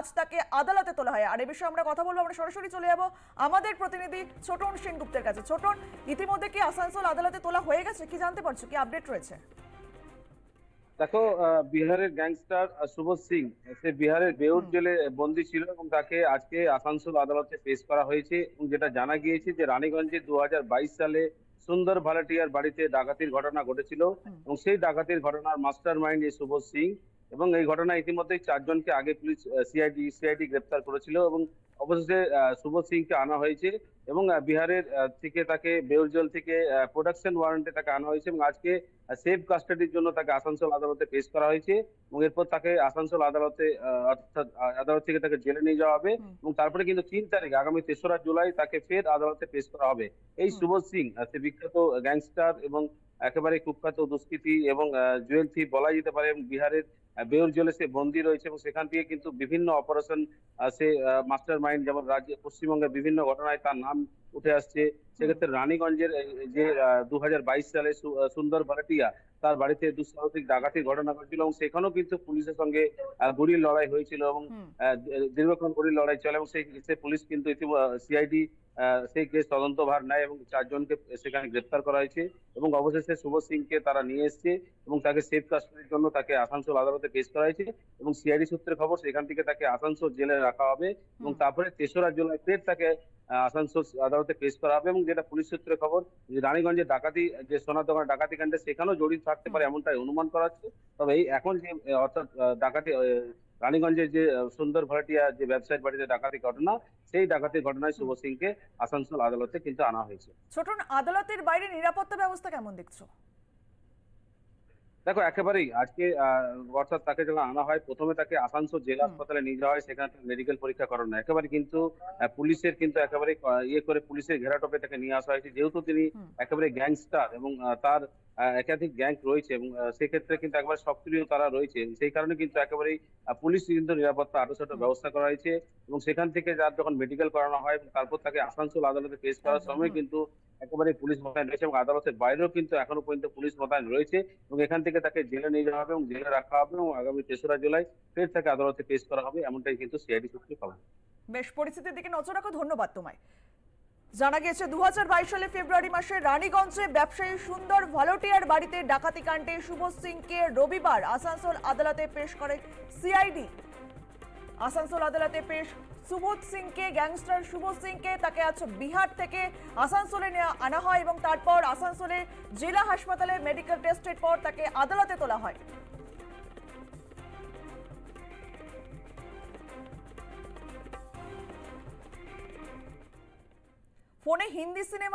আজ তাকে আদালতে তোলা হয়। আর এ বিষয়ে আমরা কথা বলব আমরা সরাসরি চলে যাব আমাদের প্রতিনিধি ছোটন সেনগুপ্তের কাছে। ছোটন ইতিমধ্যে কি আসানসোল আদালতে তোলা হয়ে গেছে? কি জানতে পারছ? কি আপডেট রয়েছে? দেখো বিহারের গ্যাংস্টার সুবোধ সিং সে বিহারের বেউর জেলে বন্দী ছিল এবং তাকে আজকে আসানসোল আদালতে পেশ করা হয়েছে এবং যেটা জানা গিয়েছে যে রানীগঞ্জে দু হাজার বাইশ সালে সুন্দর ভালাটিয়ার বাড়িতে ডাকাতির ঘটনা ঘটেছিল। এবং সেই ডাকাতির ঘটনার মাস্টার মাইন্ড এই সুবোধ সিং। এবং এই ঘটনায় ইতিমধ্যেই চারজনকে আগে পুলিশ সিআইডি সিআইডি গ্রেপ্তার করেছিল এবং অবশেষে সুবোধ সিংকে আনা হয়েছে এবং বিহারের থেকে তাকে বেউরজল থেকে প্রোডাকশন ওয়ারেন্টে তাকে আনা হয়েছে এবং আজকে সেফ কাস্টাডির জন্য তাকে আসানসোল আদালতে পেশ করা হয়েছে এবং এরপর তাকে আসানসোল আদালতে অর্থাৎ আদালত থেকে তাকে জেলে নিয়ে যাওয়া হবে এবং তারপরে কিন্তু তিন তারিখ আগামী তেসরা জুলাই তাকে ফের আদালতে পেশ করা হবে এই। সুবোধ সিং সে বিখ্যাত গ্যাংস্টার এবং একেবারে কুখ্যাত দুষ্কৃতী এবং জুয়েল থিপ বলা যেতে পারে এবং বিহারের বেউর জেলে সে বন্দী রয়েছে এবং সেখান থেকে কিন্তু বিভিন্ন অপারেশন সে মাস্টার মাইন্ড যেমন রাজ্যে পশ্চিমবঙ্গের বিভিন্ন ঘটনায় তার নাম উঠে আসছে। সেক্ষেত্রে রানীগঞ্জের যে দু হাজার বাইশ সালে সুন্দর ভাড়াটিয়া তার বাড়িতে দুঃসাহসিক ডাকাতির ঘটনা ঘটেছিল এবং সেখানেও কিন্তু পুলিশের সঙ্গে গুলির লড়াই হয়েছিল এবং দীর্ঘক্ষণ গুলির লড়াই চলে এবং সেই পুলিশ কিন্তু সিআইডি সেই কেস তদন্ত ভার নেয় এবং চারজনকে সেখানে গ্রেপ্তার করা হয়েছে এবং অবশেষে শুভ সিংকে তারা নিয়ে এসেছে এবং তাকে সেফ কাস্টডির জন্য তাকে আসানসোল আদালতে পেশ করা হয়েছে এবং সিআইডি সূত্রে খবর সেখান থেকে তাকে আসানসোল জেলে রাখা হবে এবং তারপরে তেসরা জুলাই ফের তাকে আসানসোল আদালতে পেশ করা হবে এবং যেটা পুলিশ সূত্রে খবর যে রানীগঞ্জে ডাকাতি যে সোনার দোকান ডাকাতি কাণ্ডে সেখানেও জড়িত থাকতে পারে এমনটাই অনুমান করা হচ্ছে। তবে এই এখন যে অর্থাৎ ডাকাতি রানীগঞ্জের যে সুন্দর ভাড়াটিয়া যে ব্যবসায়িক বাড়িতে ডাকাতি ঘটনা সেই ডাকাতির ঘটনায় শুভ সিংকে আসানসোল আদালতে কিন্তু আনা হয়েছে। ছোটন আদালতের বাইরে নিরাপত্তা ব্যবস্থা কেমন দেখছ? দেখো একেবারেই আজকে অর্থাৎ তাকে যখন আনা হয় প্রথমে তাকে আসানসোল জেলা হাসপাতালে নিয়ে যাওয়া হয় সেখানে মেডিকেল পরীক্ষা করানো। একেবারে কিন্তু পুলিশের কিন্তু একেবারে ইয়ে করে পুলিশের ঘেরাটোপে তাকে নিয়ে আসা হয়েছে। যেহেতু তিনি একেবারে গ্যাংস্টার এবং তার একাধিক গ্যাং রয়েছে এবং সেক্ষেত্রে কিন্তু একবার সক্রিয় তারা রয়েছে। সেই কারণে কিন্তু একেবারেই পুলিশ কিন্তু নিরাপত্তা আরও ব্যবস্থা করা হয়েছে এবং সেখান থেকে যার যখন মেডিকেল করানো হয় এবং তারপর তাকে আসানসোল আদালতে পেশ করার সময় কিন্তু একেবারে পুলিশ মোতায়েন রয়েছে এবং আদালতের বাইরেও কিন্তু এখনও পর্যন্ত পুলিশ মোতায়েন রয়েছে এবং এখান থেকে তাকে জেলে নিয়ে যাওয়া হবে এবং জেলে রাখা হবে এবং আগামী তেসরা জুলাই ফের তাকে আদালতে পেশ করা হবে এমনটাই কিন্তু সিআইডি সূত্রে খবর। বেশ পরিস্থিতির দিকে নজর রাখো ধন্যবাদ তোমায়। জানা গেছে দু সালে ফেব্রুয়ারি মাসে রানীগঞ্জে ব্যবসায়ী সুন্দর ভলোটিয়ার বাড়িতে ডাকাতি কাণ্ডে শুভ সিংকে রবিবার আসানসোল আদালতে পেশ করে সিআইডি। আসানসোল আদালতে পেশ সুবোধ সিংকে, গ্যাংস্টার শুভ সিংকে, তাকে আজ বিহার থেকে আসানসোলে নেওয়া আনা হয় এবং তারপর আসানসোলে জেলা হাসপাতালে মেডিকেল টেস্টের পর তাকে আদালতে তোলা হয়। ফোনে হিন্দি সিনেমার